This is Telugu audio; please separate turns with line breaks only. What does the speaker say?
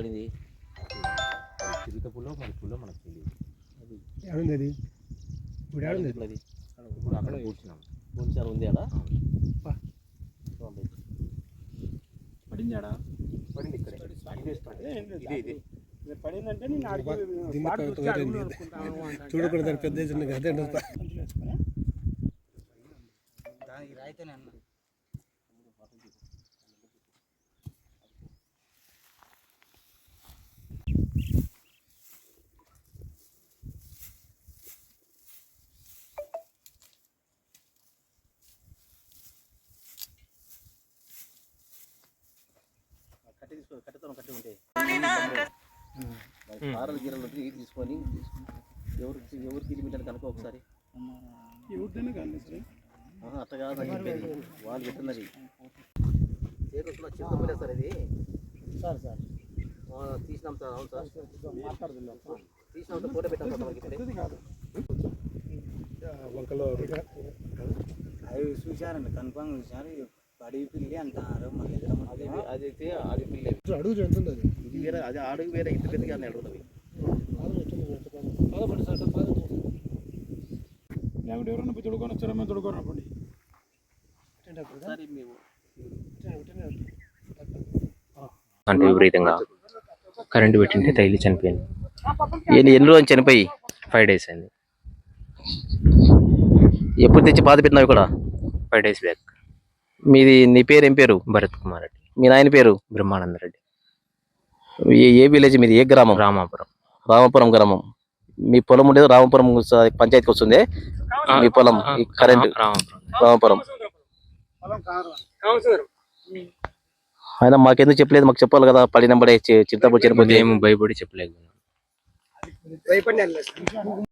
పడింది.
చిరుత పుల్లో మరి పుల్లో మనకు తెలియదు
ఏడుంది అది ఇప్పుడు
అది
ఇప్పుడు అక్కడ కూర్చున్నాం.
కొంచెం ఉంది అలా?
పడిందాడా పడింది ఇక్కడే. ఇదే
పడిందంటే.
చూడకూడదు పెద్ద చిన్న అదే
దానికి రాయితేనే అన్న.
కట్టి తీసుకో కట్టెతో కట్టి ఉంటే. ఆరలు గీరలు ఉంటే ఇది తీసుకొని ఎవరికి ఎవరికి ఇది మీటర్ కనుక ఒకసారి. అట్లా కాదు అని చెప్పేది వాళ్ళు పెట్టినది. చేతులు చిరుత సార్ ఇది.
Sir sir.
తీసినాం సార్ అవును సార్. తీసినాం ఫోటో పెట్టాం సార్ మనకి
కాదు.
వంకలో
అవి చూశారండి కన్ఫామ్ చూశారు. అడవి పిల్లి అంటారు మళ్ళీ
అది అది అయితే అడవి పిల్లి.
అడుగు అది
ఇది వేరే అది అడుగు వేరే ఇంత పెద్దగా అని అడుగుతుంది
లేకుంటే ఎవరన్నా పోయి తొడుకొని వచ్చారా? మేము తొడుకొని
అంటే విపరీతంగా కరెంటు పెట్టింటే తగిలి చనిపోయింది.
ఎన్ని ఎన్ని రోజులు చనిపోయి?
ఫైవ్ డేస్ అయింది.
ఎప్పుడు తెచ్చి బాధ పెట్టినావు ఇక్కడ?
Five days back.
మీది నీ పేరు ఏం పేరు?
భరత్ కుమార్ రెడ్డి.
మీ నాయన పేరు?
బ్రహ్మానంద రెడ్డి.
ఏ- ఏ విలేజ్ మీది? ఏ గ్రామం?
రామాపురం.
రామపురం గ్రామం. మీ పొలం ఉండేది రామపురం స- పంచాయతీకి వస్తుంది? మీ పొలం ఈ కరెంట్.
రామాపురం.
రామపురం. ఆయన మాకెందుకు చెప్పలేదు? మాకు చెప్పాలి కదా. పడినప్పుడే చిత్తప్పుడు చనిపోతే
మేము భయపడి చెప్పలేకపోయినాం.
భయపడి